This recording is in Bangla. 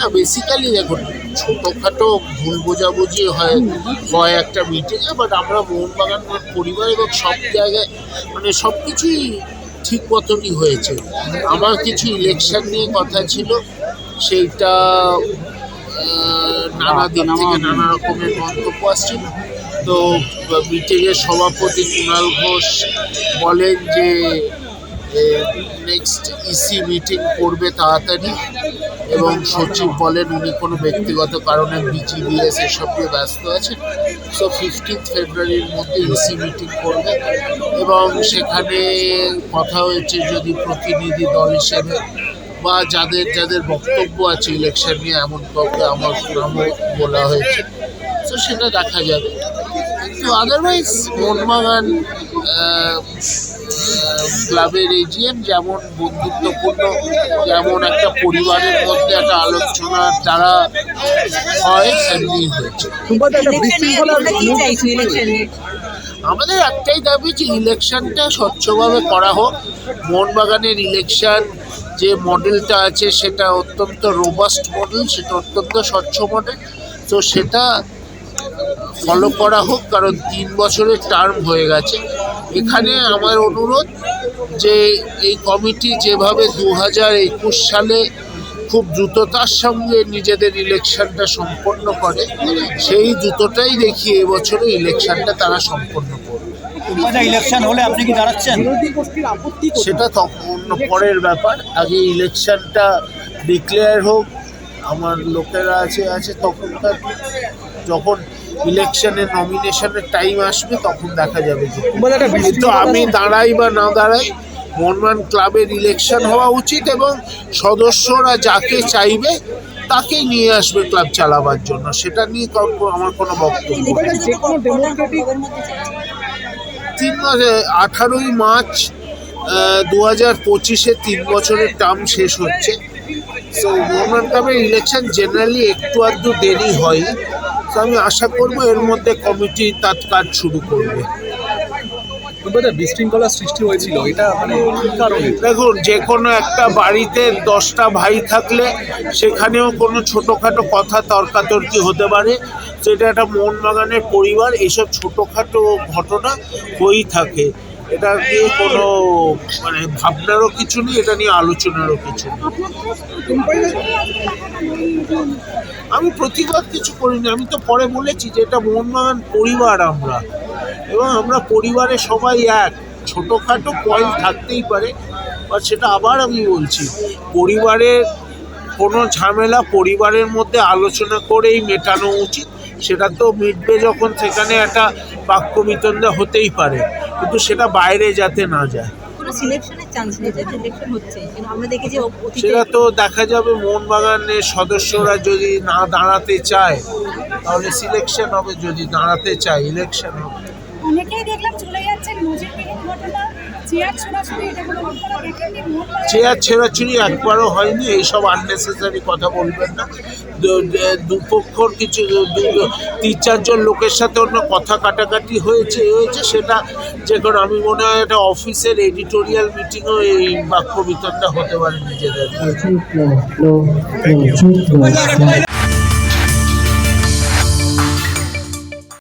না বেসিক্যালি দেখুন ছোটোখাটো ভুল বোঝাবুঝি হয় হয় একটা মিটিংয়ে বাট আমরা মোহনবাগান পরিবার এবং সব জায়গায় মানে সব কিছুই ঠিক মতনই হয়েছে। আমার কিছু ইলেকশন নিয়ে কথা ছিল সেইটা নানা দিক থেকে নানা রকমের মন্তব্য আসছিল। তো মিটিংয়ের সভাপতি কুণাল ঘোষ বলেন যে নেক্সট ইসি মিটিং করবে তাড়াতাড়ি এবং সচিব বলেন উনি কোনো ব্যক্তিগত কারণে বিজিবিএস এসব নিয়ে ব্যস্ত আছেন। সো ফিফটিন্থ ফেব্রুয়ারির মধ্যে ইসি মিটিং করবে এবং সেখানে কথা হয়েছে যদি প্রতিনিধি দল হিসেবে বা যাদের যাদের বক্তব্য আছে ইলেকশন নিয়ে এমন কাউকে আমার নামও বলা হয়েছে। তো সেটা দেখা যাবে। কিন্তু আদারওয়াইজ আহ, ক্লাবের এজিএম যেমন বন্ধুত্বপূর্ণ যেমন একটা পরিবারের মধ্যে একটা আলোচনা তারা হয় তেমনি হয়েছে। আমাদের একটাই দাবি যে ইলেকশনটা স্বচ্ছভাবে করা হোক। মোহনবাগানের ইলেকশন যে মডেলটা আছে সেটা অত্যন্ত রোবাস্ট মডেল সেটা অত্যন্ত স্বচ্ছ মডেল তো সেটা ফলো করা হোক কারণ তিন বছরের টার্ম হয়ে গেছে। এখানে আমার অনুরোধ যে এই কমিটি যেভাবে দু হাজার একুশ সালে খুব দ্রুততার সঙ্গে নিজেদের ইলেকশনটা সম্পন্ন করে সেই দ্রুততাই দেখি এবছরও ইলেকশনটা তারা সম্পন্ন করবে ইলেকশন হলে আপনি কি দাঁড়াচ্ছেন। সেটা তখন পরের ব্যাপার আগে ইলেকশনটা ডিক্লেয়ার হোক আমার লোকেরা আছে আছে তখনকার যখন ইলেকশনের নমিনেশনের টাইম আসবে তখন দেখা যাবে যে সুব্রত একটা কিন্তু আমি দাঁড়াই বা না দাঁড়াই মনমান ক্লাবের ইলেকশন হওয়া উচিত এবং সদস্যরা যাকে চাইবে তাকেই নিয়ে আসবে ক্লাব চালাবার জন্য। সেটা নিয়ে আমার কোনো বক্তব্য তিন মাসে আঠারোই মার্চ দু হাজার পঁচিশে তিন বছরের টার্ম শেষ হচ্ছে। সো মোহনবাগান ক্লাবের ইলেকশন জেনারেলি একটু আধটু দেরি হয় তো আমি আশা করব এর মধ্যে কমিটি তার কাজ শুরু করবে। সুব্রত বিশৃঙ্খলার সৃষ্টি হয়েছিল এটা মানে কারণে? দেখুন যে কোনো একটা বাড়িতে দশটা ভাই থাকলে সেখানেও কোনো ছোটোখাটো কথা তর্কাতর্কি হতে পারে। সেটা একটা মোহনবাগানের পরিবার এসব ছোটোখাটো ঘটনা হয়েই থাকে। এটা নিয়ে কোনো মানে ভাবনারও কিছু নেই, এটা নিয়ে আলোচনারও কিছু নেই। আমি প্রতিবাদ কিছু করিনি, আমি তো পরে বলেছি যে এটা মোহনবাগান পরিবার আমরা। এবং আমরা পরিবারে সবাই এক, ছোটোখাটো পয়েন্ট থাকতেই পারে বা সেটা আবার আমি বলছি, পরিবারের কোনো ঝামেলা পরিবারের মধ্যে আলোচনা করেই মেটানো উচিত, সেটা তো মিটবে যখন সেখানে একটা বাক্য বিতণ্ডা হতেই পারে। কিন্তু সেটা বাইরে যাতে না যায়। সেটা তো দেখা যাবে মোহনবাগানের সদস্যরা যদি না দাঁড়াতে চায় তাহলে সিলেকশন হবে যদি দাঁড়াতে চায় ইলেকশন হবে। অনেকেই দেখলাম চলে যাচ্ছেন ঘটনা চেয়ার ছোড়াছুড়ি এটা কোনো আপনারা দেখেননি চেয়ার ছেঁড়াছুড়ি একবারও হয়নি এইসব আননেসেসারি কথা বলবেন না। দুপক্ষর কিছু তিন চারজন লোকের সাথে অন্য কথা কাটাকাটি হয়েছে এ হয়েছে সেটা যে কোনো আমি মনে হয় একটা অফিসের এডিটোরিয়াল মিটিংও এই বাক্য বিতরণটা হতে পারে নিজেদের।